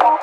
ด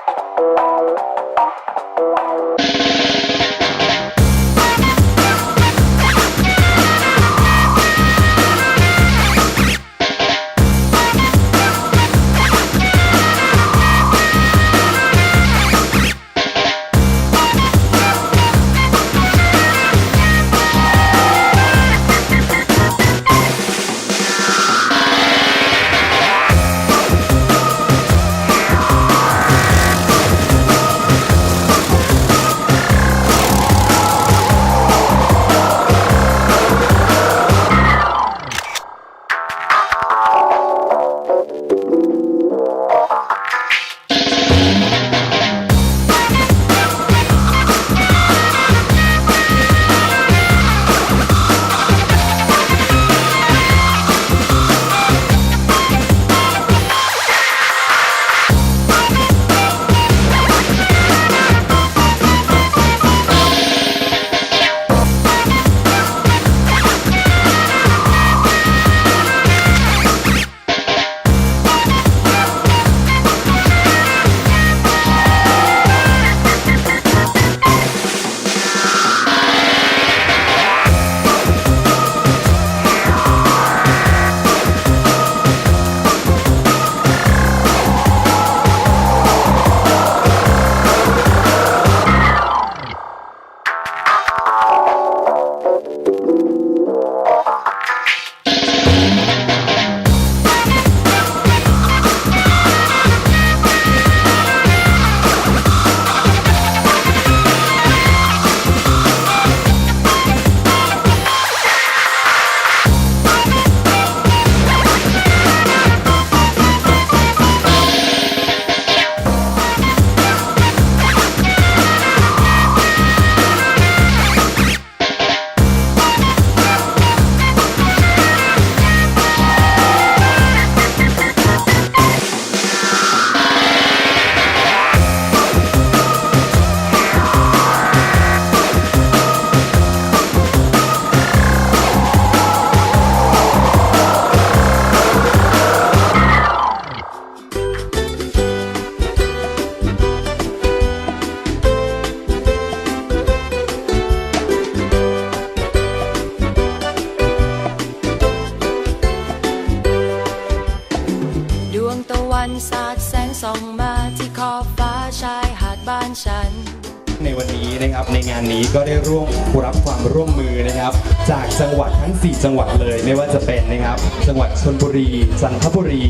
นี้ก็ได้ร่วมรับความร่วมมือนะครับ จากจังหวัดทั้ง 4 จังหวัดเลย ไม่ว่าจะเป็นนะครับ จังหวัดชลบุรี จันทบุรี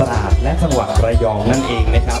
ตราด และจังหวัดระยองนั่นเองนะครับ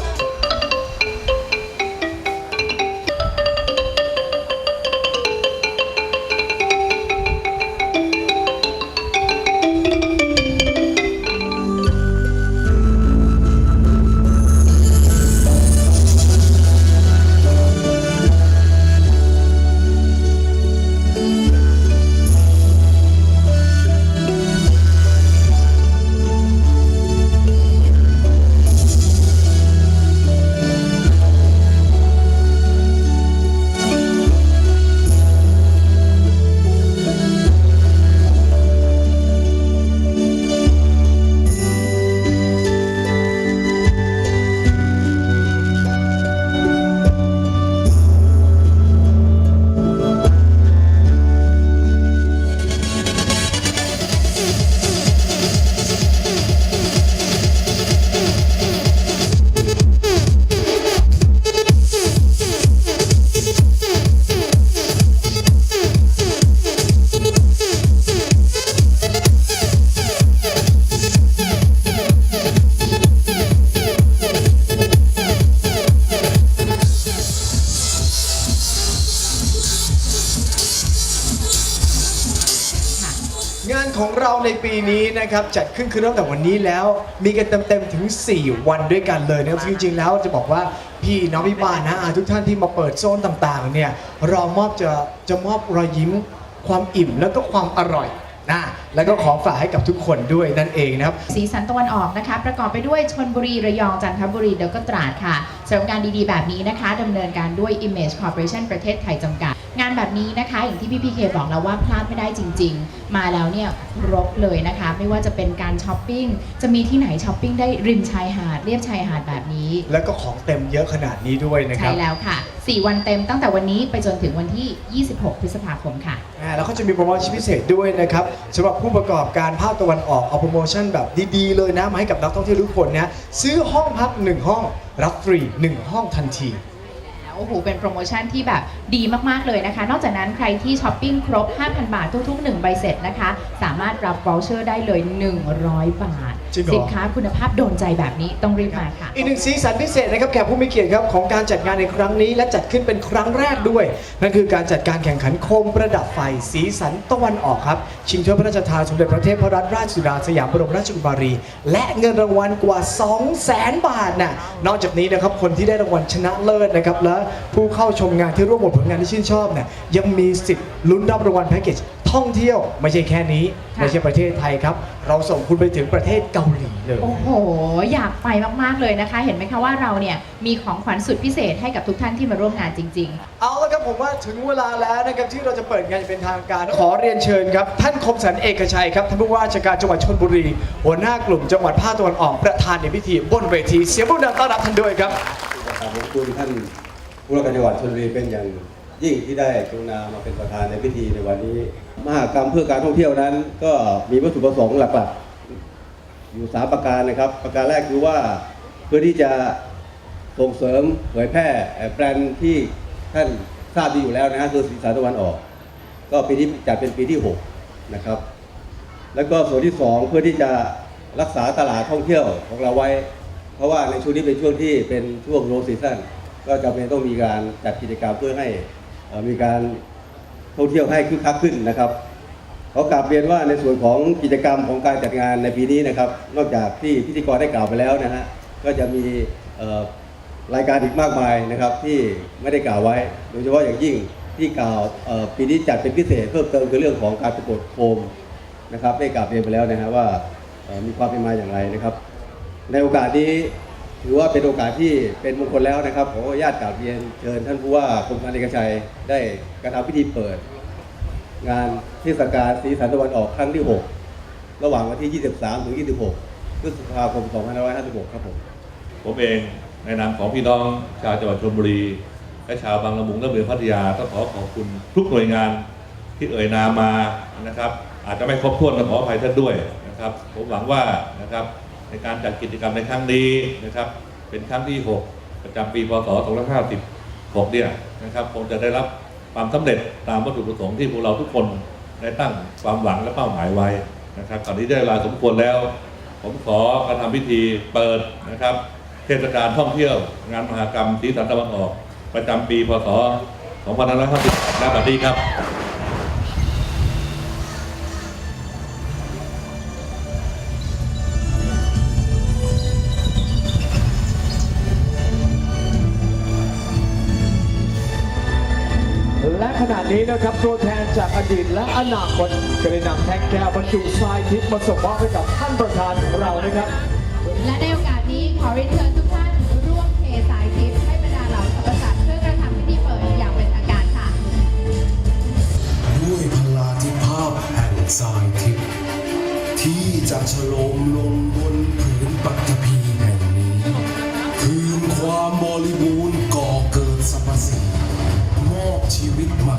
งานของเราในปีนี้นะครับจัดขึ้นคือตั้งแต่วันนี้แล้ว มีกันเต็มๆถึง 4 วันด้วยกันเลยนะครับจริงๆแล้วจะบอกว่าพี่น้องพี่บ้านนะอ่าทุกท่านที่มาเปิดโซนต่างๆเนี่ยเรามอบจะจะมอบรอยยิ้มความอิ่มแล้วก็ความอร่อยนะ แล้วก็ของฝากให้กับทุกคนด้วยนั่นเองนะครับ สีสันตะวันออกนะคะ ประกอบไปด้วยชนบุรีระยองจันทบุรีแล้วก็ตราดค่ะสำหรับการดีๆ แบบนี้นะคะดำเนินการด้วย Image Corporation ประเทศไทยจำกัด งานแบบนี้นะคะ อย่างที่พี่พีเคบอกแล้วว่าพลาดไม่ได้จริง ๆ มาแล้วเนี่ยครบเลยนะคะ ไม่ว่าจะเป็นการช้อปปิ้งจะมีที่ไหนช้อปปิ้งได้ริมชายหาดเรียบชายหาดแบบนี้ แล้วก็ของเต็มเยอะขนาดนี้ด้วยนะคใช่รับ แล้วค่ะ 4 วันเต็มตั้งแต่วันนี้ไปจนถึงวันที่ 26 พฤษภาคมค่ะ อ่าแล้วก็จะมีโปรโมชั่นพิเศษด้วยนะครับสำหรับผู้ประกอบการภาคตะวันออกเอาโปรโมชั่นแบบดีๆ เลยนะมาให้กับนักท่องเที่ยวทุกคนนะซื้อห้องพัก 1 ห้อง รับฟรี 1 ห้องทันทีแล้วโอ้โห เป็นโปรโมชั่นที่แบบดีมากๆเลยนะคะ นอกจากนั้นใครที่ช้อปปิ้งครบ 5,000 บาททุกๆ 1 ใบเสร็จนะคะ สามารถรับวอลเชอร์ได้เลย 100 บาท จริงเหรอ สินค้าคุณภาพโดนใจแบบนี้ต้องรีบมาค่ะ อีกหนึ่งสีสันพิเศษนะครับแขกผู้มีเกียรติครับของการจัดงานในครั้งนี้ และจัดขึ้นเป็นครั้งแรกด้วย นั่นคือการจัดการแข่งขันโคมประดับไฟสีสันตะวันออกครับ ชิงถ้วยพระราชทานสมเด็จพระเทพรัตนราชสุดาสยามบรมราชกุมารี และเงินรางวัลกว่า 2 0 0แสนบาทน่ะนอกจากนี้นะครับคนที่ได้รางวัลชนะเลิศนะครับและผู้เข้าชมงานที่ร่วมโหวตผลงานที่ชื่นชอบเนี่ยยังมีสิทธิ์ลุ้นรับรางวัลแพ็กเกจ ท่องเที่ยวไม่ใช่แค่นี้ค่ะไม่ใช่ประเทศไทยครับ เราส่งคุณไปถึงประเทศเกาหลีเลย โอ้โห อยากไปมาก ๆ เลยนะคะ เห็นไหมคะว่าเราเนี่ยมีของขวัญสุดพิเศษให้กับทุกท่านที่มาร่วมงานจริงๆเอาละครับผมว่าถึงเวลาแล้วนะครับที่เราจะเปิดงานอย่างเป็นทางการขอเรียนเชิญครับ ท่านคมสันเอกชัยครับท่านผู้ว่าราชการจังหวัดชลบุรี หัวหน้ากลุ่มจังหวัดภาคตะวันออกประธานในพิธีบนเวทีเสียงปรบมือดังต้อนรับท่านด้วยครับ ขอบคุณท่านผู้ว่าการจังหวัดชลบุรีเป็นอย่าง ยิ่งที่ได้กรุณามาเป็นประธานในพิธีในวันนี้ มหากรรมเพื่อการท่องเที่ยวนั้น ก็มีวัตถุประสงค์หลักๆอยู่สามประการนะครับ ประการแรกคือว่าเพื่อที่จะส่งเสริมเผยแพร่แบรนด์ที่ท่านทราบดีอยู่แล้วนะคือสีสานตะวันออก ก็ปีนี้จัดเป็นปีที่หกนะครับ แล้วก็ส่วนที่สองเพื่อที่จะรักษาตลาดท่องเที่ยวของเราไว้ เพราะว่าในช่วงนี้เป็นช่วงที่เป็นช่วงโลซีซั่นก็จำเป็นต้องมีการจัดกิจกรรมเพื่อให้ มีการท่องเที่ยวให้คึกคักขึ้นนะครับขอกราบเรียนว่าในส่วนของกิจกรรมของการจัดงานในปีนี้นะครับ นอกจากที่พิธีกรได้กล่าวไปแล้วนะฮะก็จะมีรายการอีกมากมายนะครับที่ไม่ได้กล่าวไว้ โดยเฉพาะอย่างยิ่งที่กล่าวปีนี้จัดเป็นพิเศษเพิ่มเติมคือเรื่องของการประกวดโคมนะครับได้กลับเรียนไปแล้วนะฮะว่ามีความเป็นมาอย่างไรนะครับ ในโอกาสนี้ ถือว่าเป็นโอกาสที่เป็นมงคลแล้วนะครับขออนุญาตกราบเรียนเชิญท่านผู้ว่ากรมการเอกชัยได้กระทำพิธีเปิด งานเทศกาลสีสันตะวันออกครั้งที่ 6 ระหว่างวันที่ 23 ถึง 26 พฤษภาคม 2556 ครับผม ผมเองในนามของพี่น้องชาวจังหวัดชลบุรี และชาวบางละมุงและเมืองพัทยาต้องขอขอบคุณทุกหน่วยงานที่เอ่ยนามมานะครับ อาจจะไม่ครบถ้วนก็ขออภัยท่านด้วยนะครับ ผมหวังว่านะครับ ในการจัดกิจกรรมในครั้งนี้นะครับ เป็นครั้งที่ 6 ประจำปีพศ2556เนี่ยนะครับคงจะได้รับความสำเร็จตามวัตถุประสงค์ที่พวกเราทุกคนได้ตั้งความหวังและเป้าหมายไว้นะครับตอนนี้ได้เวลาสมควรแล้ว ผมขอกระทำพิธีเปิดนะครับ เทศกาลท่องเที่ยว งานมหกรรมสีสันตะวันออก ประจำปีพศ2550ณบัดนี้ครับ นี้นะครับตัวแทนจากอดีตและอนาคตก็ได้นำแท่งแก้วบรรจุทรายทิพย์มาส่งมอบให้กับท่านประธานของเรานะครับ และในโอกาสนี้ขอเรียนเชิญทุกท่านร่วมเทสายทิพย์ให้บรรดาเหล่าสรรพสัตว์เพื่อกระทำพิธีเปิดอย่างเป็นทางการค่ะ ด้วยพลาธิภาพแห่งสายทิพย์ที่จะฉโลมลงบนผืนปัตภีแห่งนี้คืนความบริบูรณ์ก่อเกิดสรรพสิ่งมอบชีวิตใหม่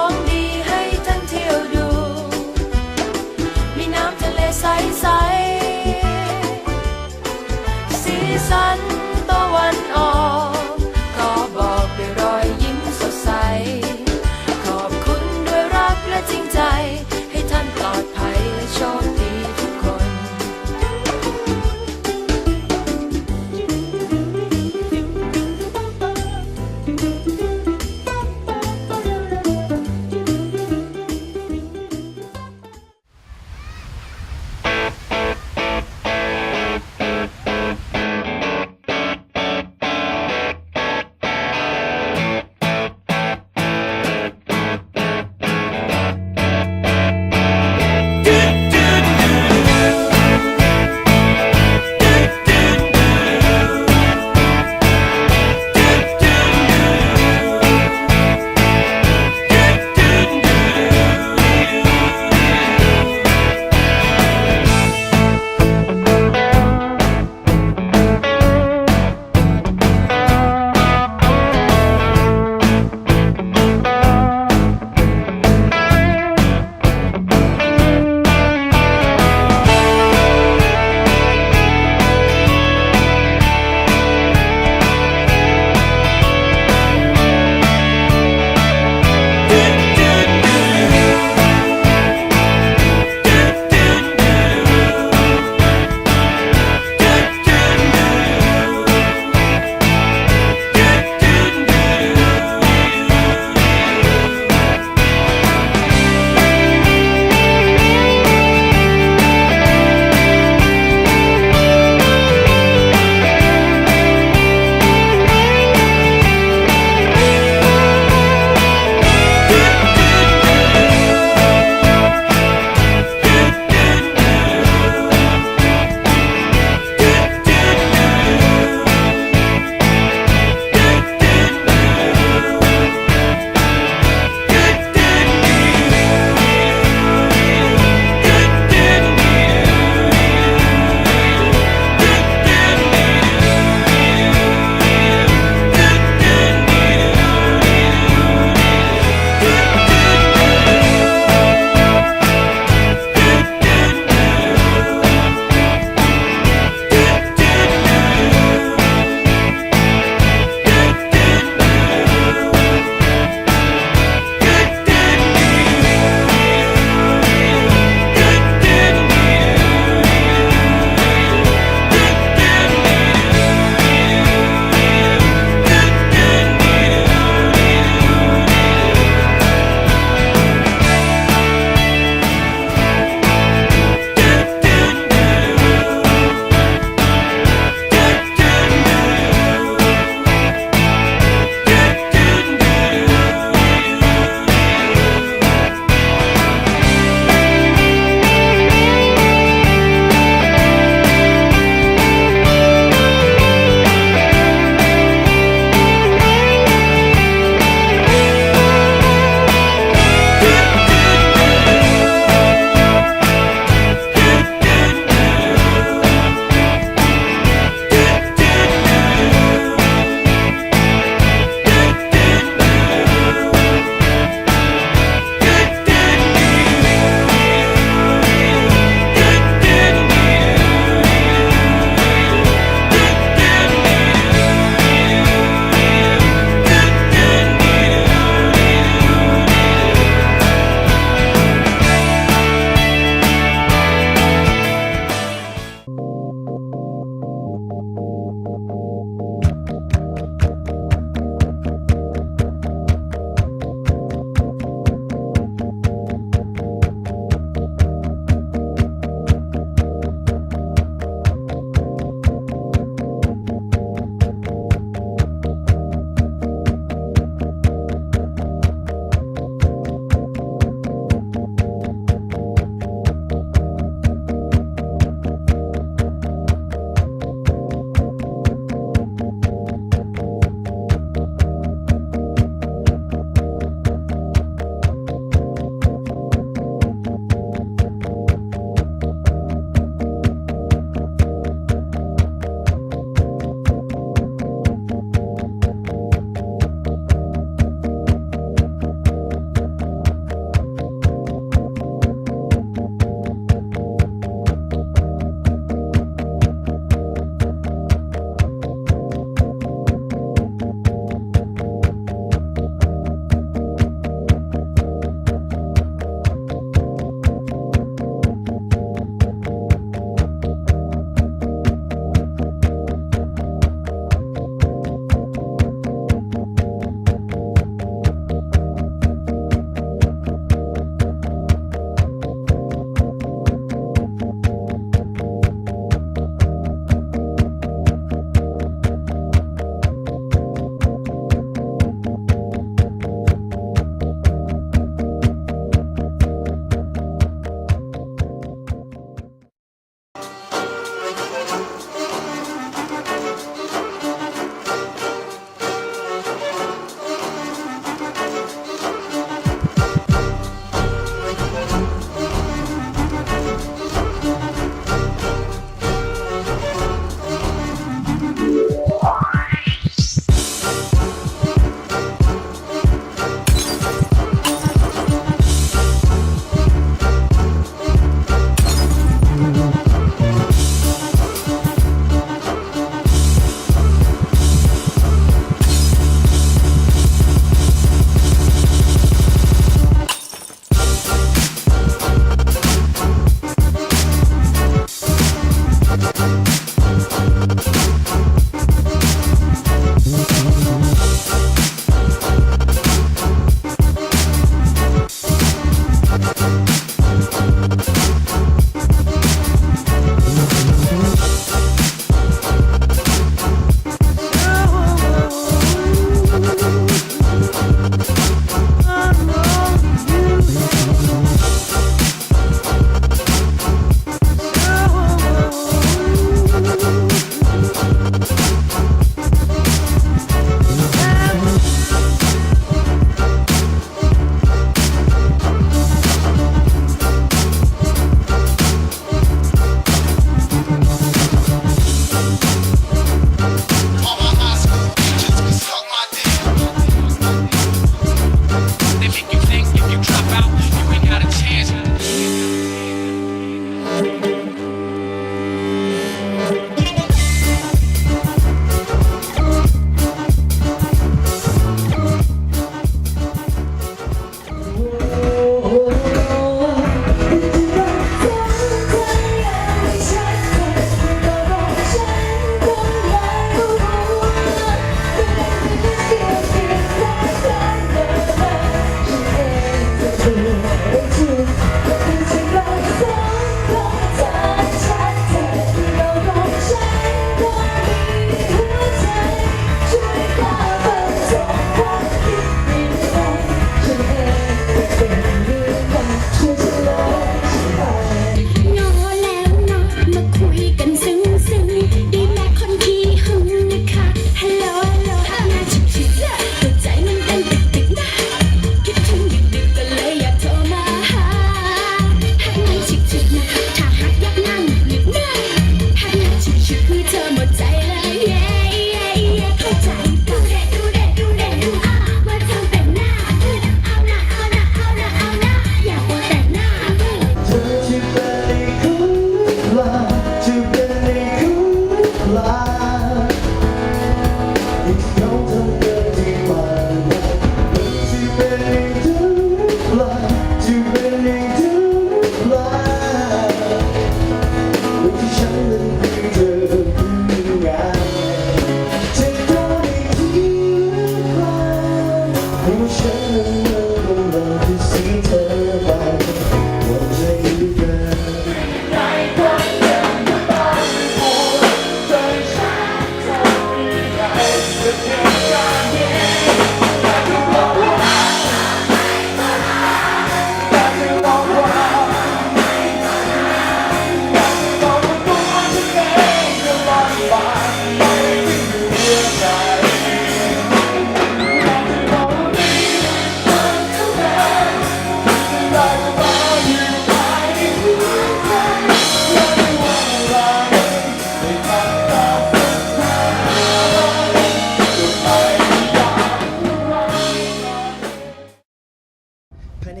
ใ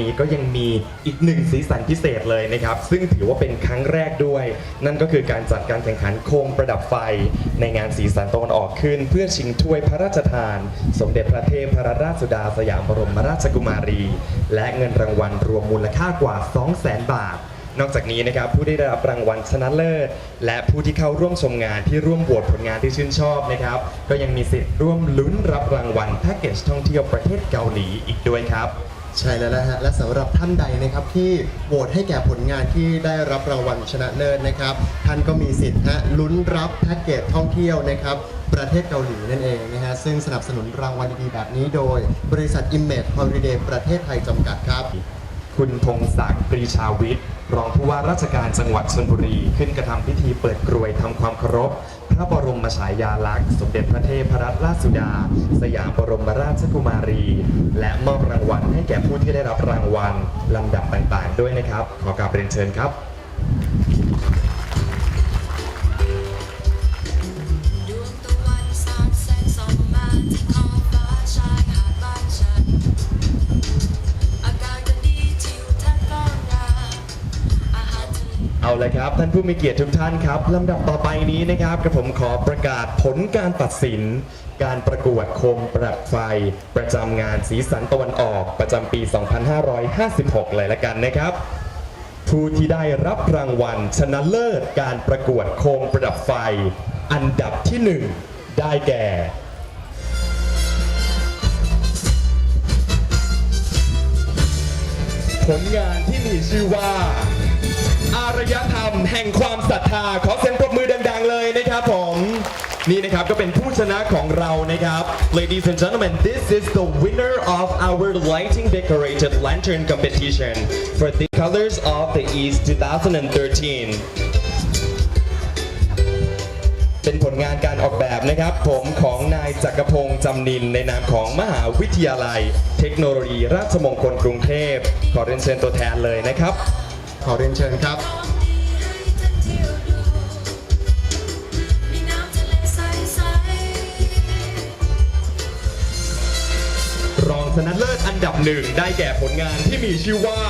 นี้ก็ยังมีอีกหนึ่งสีสันพิเศษเลยนะครับ ซึ่งถือว่าเป็นครั้งแรกด้วย นั่นก็คือการจัดการแข่งขันโคมประดับไฟ ในงานสีสันตะวันออกขึ้น เพื่อชิงถ้วยพระราชทาน สมเด็จพระเทพพระราชสุดาสยามบรมราชกุมารี และเงินรางวัลรวมมูลค่ากว่า 200,000 บาท นอกจากนี้นะครับผู้ที่ได้รับรางวัลชนะเลิศ และผู้ที่เข้าร่วมชมงานที่ร่วมโหวตผลงานที่ชื่นชอบนะครับ ก็ยังมีสิทธิ์ร่วมลุ้นรับรางวัลแพ็กเกจท่องเที่ยวประเทศเกาหลีอีกด้วยครับ ใช่แล้วนะฮะและสำหรับท่านใดนะครับที่โหวตให้แก่ผลงานที่ได้รับรางวัลชนะเลิศนะครับ ท่านก็มีสิทธิ์ฮะลุ้นรับแพ็กเกจท่องเที่ยวนะครับ ประเทศเกาหลีนั่นเองนะฮะซึ่งสนับสนุนรางวัลดีๆแบบนี้โดย บริษัท Image Holiday ประเทศไทยจำกัดครับ คุณพงศักดิ์ปรีชาวิทย์ รองผู้ว่าราชการจังหวัดชลบุรี ขึ้นกระทำพิธีเปิดกรวยทำความเคารพ พระบรมฉายาลักษณ์สมเด็จพระเทพรัตนราชสุดา สยามบรมราชกุมารี และมอบรางวัลให้แก่ผู้ที่ได้รับรางวัลลำดับต่างๆ ด้วยนะครับ ขอกราบเรียนเชิญครับ ลยครับ ท่านผู้มีเกียรติทุกท่านครับลำดับต่อไปนี้นะครับกระผมขอประกาศผลการตัดสิน การประกวดโคมประดับไฟ ประจำงานสีสันตะวันออกประจำปี 2556 เลยละกันนะครับ ผู้ที่ได้รับรางวัลชนะเลิศการประกวดโคมประดับไฟ อันดับที่หนึ่งได้แก่ผลงานที่มีชื่อว่า อารยธรรมแห่งความศรัทธาขอเสียงปรบมือดังๆเลยนะครับผมนี่นะครับก็เป็นผู้ชนะของเรานะครับ Ladies and gentlemen this is the winner of our lighting decorated lantern competition for the colors of the East 2013เป็นผลงานการออกแบบนะครับ ผมของนายจักรพงศ์จำนิน ในนามของมหาวิทยาลัย เทคโนโลยีราชมงคลกรุงเทพขอเรียนเชิญตัวแทนเลยนะครับ ขอเรียนเชิญครับรองชนะเลิศอันดับหนึ่งได้แก่ผลงานที่มีชื่อว่า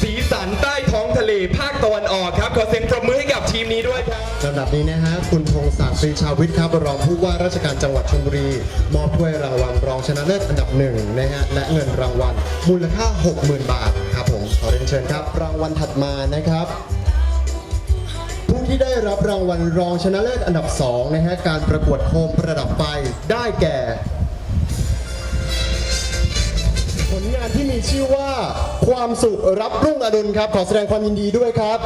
สีสันใต้ท้องทะเลภาคตะวันออกครับ ขอเสียงปรบมือให้กับทีมนี้ด้วยครับลำดับนี้นะฮะคุณพงศักดิ์ปรีชาวิทย์ครับรองผู้ว่าราชการจังหวัดชลบุรี มอบถ้วยรางวัลรองชนะเลิศอันดับหนึ่งนะฮะและเงินรางวัลมูลค่า 60,000 บาท ผมขอเรียนเชิญครับ รางวัลถัดมานะครับ ผู้ที่ได้รับรางวัลรองชนะเลิศอันดับ2นะฮะการประกวดโคมประดับไฟได้แก่ ผลงานที่มีชื่อว่าความสุขรับรุ่งอรุณครับ ขอแสดงความยินดีด้วยครับ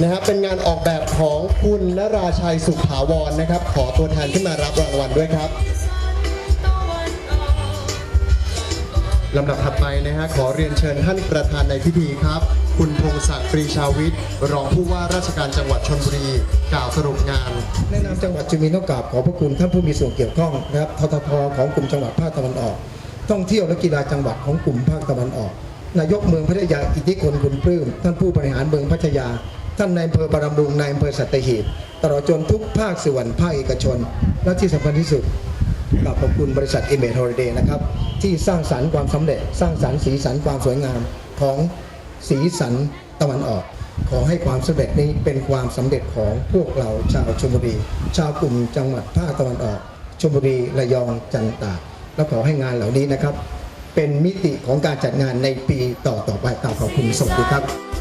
นะครับเป็นงานออกแบบของคุณนราชัยสุขถาวรนะครับ ขอตัวแทนขึ้นมารับรางวัลด้วยครับ ลำดับถัดไปนะฮะขอเรียนเชิญท่านประธานในพิธีครับ คุณพงศักดิ์ปรีชาวิทย์รองผู้ว่าราชการจังหวัดชลบุรีกล่าวสรุปงานในะนามจังหวัดจุมินต้องกราบขอพระคุณท่านผู้มีส่วนเกี่ยวข้องนะครับทททของกลุ่มจังหวัดภาคตะวันออก ท่องเที่ยวและกีฬาจังหวัดของกลุ่มภาคตะวันออก นายกเมืองพัทยาอิทธิคนคุณปลื้มท่านผู้บริหารเมืองพัทยา ท่านนายอำเภอบารมบุงนายอำเภอสัตหีบตลอดจนทุกภาคส่วนภาคเอกชน และที่สำคัญที่สุด กราบขอบคุณบริษัท i m a g e Holiday นะครับ ที่สร้างสรรค์ความสำเร็จ สร้างสรรค์สีสันความสวยงามของสีสันตะวันออก ขอให้ความสำเร็จนี้เป็นความสำเร็จของพวกเราชาวชลบุรี ชาวกลุ่มจังหวัดภาคตะวันออกชลบุรีระยองจันทร์ตากและขอให้งานเหล่านี้นะครับ เป็นมิติของการจัดงานในปีต่อต่อๆไปกราบขอบคุณสวัสดีครับ